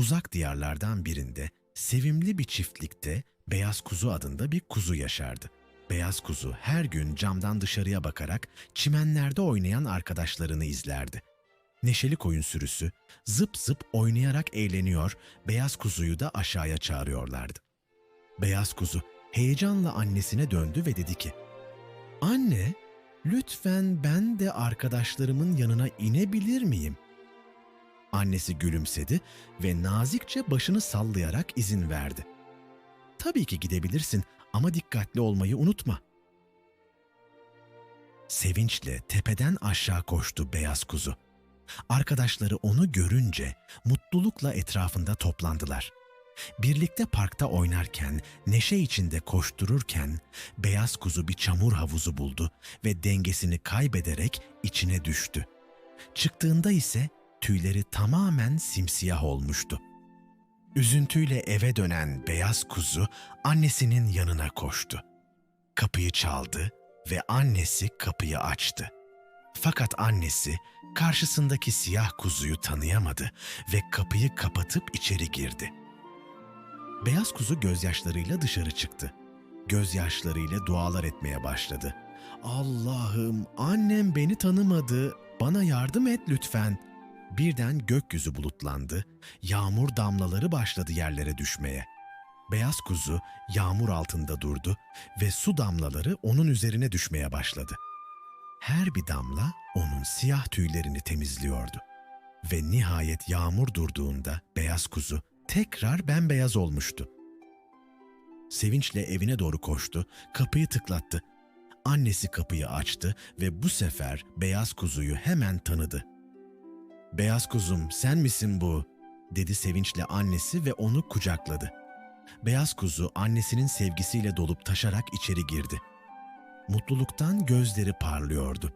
Uzak diyarlardan birinde sevimli bir çiftlikte Beyaz Kuzu adında bir kuzu yaşardı. Beyaz Kuzu her gün camdan dışarıya bakarak çimenlerde oynayan arkadaşlarını izlerdi. Neşeli koyun sürüsü zıp zıp oynayarak eğleniyor, Beyaz Kuzu'yu da aşağıya çağırıyorlardı. Beyaz Kuzu heyecanla annesine döndü ve dedi ki, ''Anne, lütfen ben de arkadaşlarımın yanına inebilir miyim?'' Annesi gülümsedi ve nazikçe başını sallayarak izin verdi. Tabii ki gidebilirsin ama dikkatli olmayı unutma. Sevinçle tepeden aşağı koştu beyaz kuzu. Arkadaşları onu görünce mutlulukla etrafında toplandılar. Birlikte parkta oynarken, neşe içinde koştururken beyaz kuzu bir çamur havuzu buldu ve dengesini kaybederek içine düştü. Çıktığında ise tüyleri tamamen simsiyah olmuştu. Üzüntüyle eve dönen beyaz kuzu annesinin yanına koştu. Kapıyı çaldı ve annesi kapıyı açtı. Fakat annesi karşısındaki siyah kuzuyu tanıyamadı ve kapıyı kapatıp içeri girdi. Beyaz kuzu gözyaşlarıyla dışarı çıktı. Gözyaşlarıyla dualar etmeye başladı. Allah'ım annem beni tanımadı. Bana yardım et lütfen. Birden gökyüzü bulutlandı. Yağmur damlaları başladı yerlere düşmeye. Beyaz kuzu yağmur altında durdu ve su damlaları onun üzerine düşmeye başladı. Her bir damla onun siyah tüylerini temizliyordu. Ve nihayet yağmur durduğunda beyaz kuzu tekrar bembeyaz olmuştu. Sevinçle evine doğru koştu, kapıyı tıklattı. Annesi kapıyı açtı ve bu sefer beyaz kuzuyu hemen tanıdı. "Beyaz kuzum, sen misin bu?" dedi sevinçle annesi ve onu kucakladı. Beyaz kuzu annesinin sevgisiyle dolup taşarak içeri girdi. Mutluluktan gözleri parlıyordu.